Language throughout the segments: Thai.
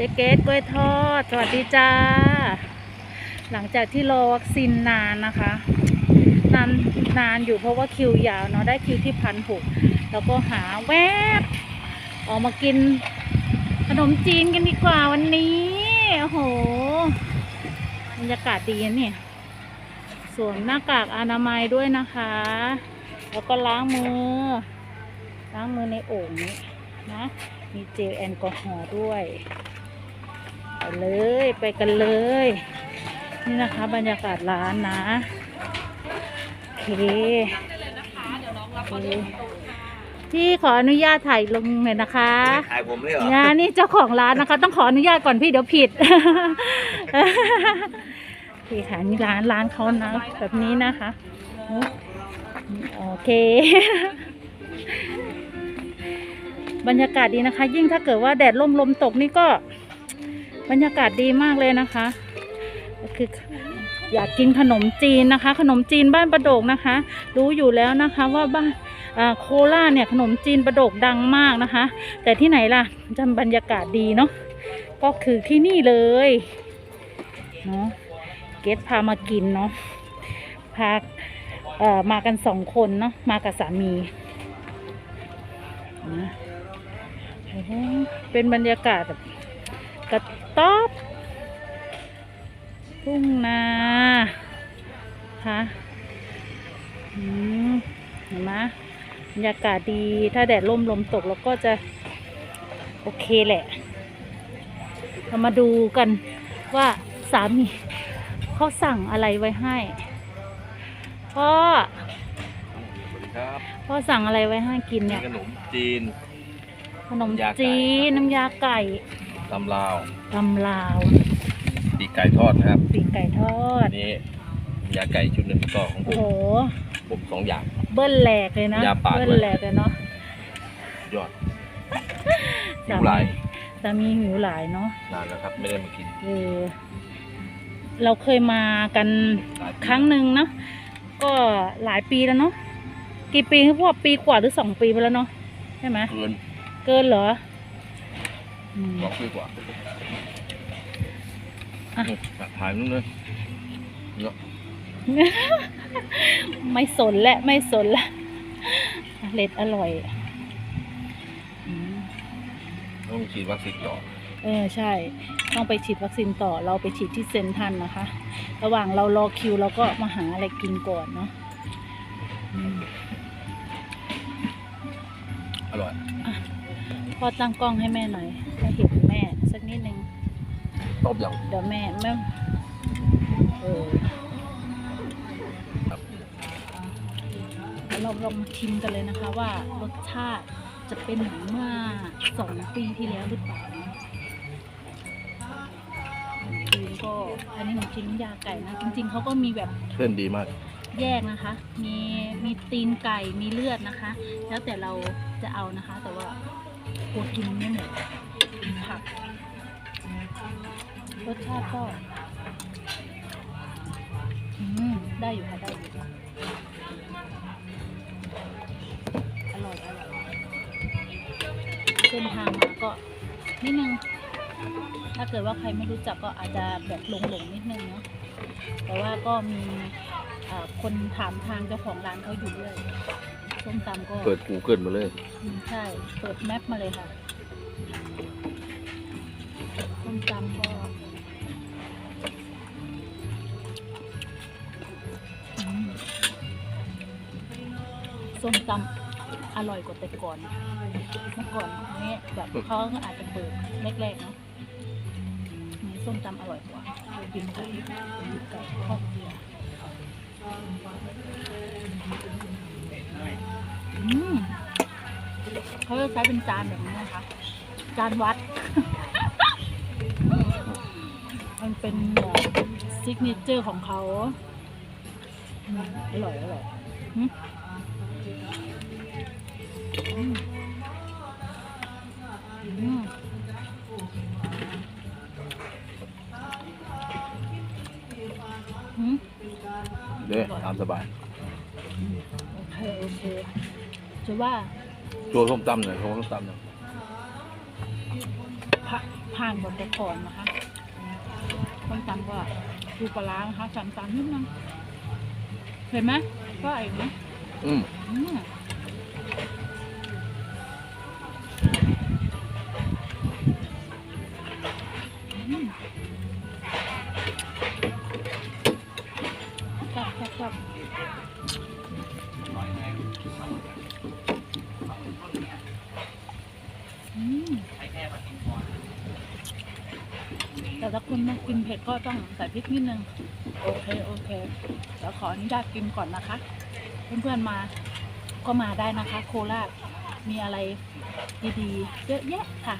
เจ๊เกตกล้วยทอด สวัสดีจ้า หลังจากที่รอวัคซีนนานนะคะ นานนานอยู่เพราะว่าคิวยาวเนาะได้คิวที่พันหกแล้วก็หาแวบ ออกมากินขนมจีนกันดีกว่าวันนี้ โอ้โหบรรยากาศดีนี่สวมหน้ากากอนามัยด้วยนะคะ แล้วก็ล้างมือ ล้างมือในโอ่งนี้นะ มีเจลแอลกอฮอล์ด้วย ไปเลยไปกันเลย นี่นะคะบรรยากาศร้านนะโอเคโอเคพี่ขออนุญาตถ่ายลงหน่อยนะคะถ่ายผมเลยเหรอเนี่ยนี่เจ้าของร้านนะคะ ต้องขออนุญาตก่อนพี่เดี๋ยวผิดโอเคค่ะนี่ร้านร้านเขานะแบบนี้นะคะโอเคบรรยากาศดีนะคะ ยิ่งถ้าเกิดว่าแดดร่มลมตกนี่ก็ บรรยากาศดีมากเลยนะคะคืออยากกินขนมจีนนะคะ ขนมจีนบ้านประโดกนะคะ รู้อยู่แล้วนะคะว่าบ้านโคราชเนี่ยขนมจีนประโดกดังมากนะคะ แต่ที่ไหนล่ะจำบรรยากาศดีเนาะก็คือที่นี่เลยเนาะเกตพามากินเนาะพาเอ่อมากันสองคนเนาะมากับสามีนะเป็นบรรยากาศแบบ กระต๊อบทุ่งนาค่ะอืมเห็นไหมบรรยากาศดีถ้าแดดร่มลมตกแล้วก็จะ โอเคแหละ เรามาดูกันว่าสามีเขาสั่งอะไรไว้ให้พ่อสวัสดีครับพ่อสั่งอะไรไว้ให้กินมีเนี่ยขนมจีนขนมน้ำยาไก่จีนน้ำยาไก่ ตำลาวตำลาวปีกไก่ทอดนะครับปีกไก่ทอดอันนี้น้ำยาไก่ชุดหนึ่งก็ของผโอ้มโห ผมสองอย่าง เบิ้ลแหลกเลยนะยาป่าด้วย เบิ้ลแหลกเลยเนาะยอดหิวหลายสามีหิวหลายเนาะนานแล้วครับ ไม่ได้มากินเออเราเคยมากันหลายปีครั้งหนึ่งเนาะก็หลายปีแล้วเนาะกี่ปีคือพวกปีกว่าหรือสองปีไปแล้วเนาะใช่ไหมเกินเกินเหรออืม สองปีกว่าอะอืมถ่ายนู่นเลยเนาะไม่สนและไม่สนละเล็ดอร่อยอืมต้องฉีดวัคซีนต่อ เออใช่ ต้องไปฉีดวัคซีนต่อ เราไปฉีดที่เซนทรันนะคะ ระหว่างเรารอคิวเราก็มาหาอะไรกินก่อนเนาะ พ่อตั้งกล้องให้แม่หน่อย ให้เห็นแม่สักนิดนึงต้มยเดี๋ยวแม่แม่เออำครับเราลองมาชิมกันเลยนะคะว่ารสชาติจะเป็นเหมือนเมื่อสองปีที่แล้วหรือเปล่านะคือก็อันนี้ขนมจีนน้ำยาไก่นะ จริงๆเขาก็มีแบบเพื่อนดีมาก แยกนะคะ มีมีตีนไก่มีเลือดนะคะ แล้วแต่เราจะเอานะคะ แต่ว่า กลัวกินไม่หมดกินผักรสชาติก็อืมได้อยู่ค่ะได้อยู่อร่อยอร่อยเส้นทางมาก็นิดนึงถ้าเกิดว่าใครไม่รู้จักก็อาจจะแบบหลงหลงนิดนึงเนาะแต่ว่าก็มีคนถามทางเจ้าของร้านเขาอยู่ด้วย ส้มตำก็เปิดกูเกิลมาเลย อืมใช่ เปิดแมปมาเลยค่ะส้มตำก็อืมส้มตำอร่อยกว่าแต่ก่อน เมื่อก่อนนี้แบบเขาก็อาจจะเปิดแรกๆเนาะนี่ส้มตำอร่อยกว่ากินไก่ไก่ทอดเกลือ เขาจะใช้เป็นจานแบบนี้นะคะ จานวัด มันเป็นซิกเนเจอร์ของเขาอืมอร่อยอร่อยอืมอืมอืมอืมเด้อตามสบาย โอเค โอเคจะว่า โชว์ส้มตำหน่อยโชว์ส้มตำหน่อยผ่าผ่านบนตะกอนนะคะคนตำก็ดูปลาร้านะคะสั่นตามนิดนึงเห็นไหมก็เองนะอืมอืมอืมครั แต่ถ้าคุณไม่กินเผ็ดก็ต้องใส่พริกนิดนึง โอเค โอเคเดี๋ยวขออนุญาตกินก่อนนะคะ เพื่อนๆมาก็มาได้นะคะ โคราชมีอะไรดีๆ เยอะแยะค่ะ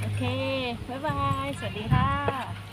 โอเค บ๊ายบาย สวัสดีค่ะ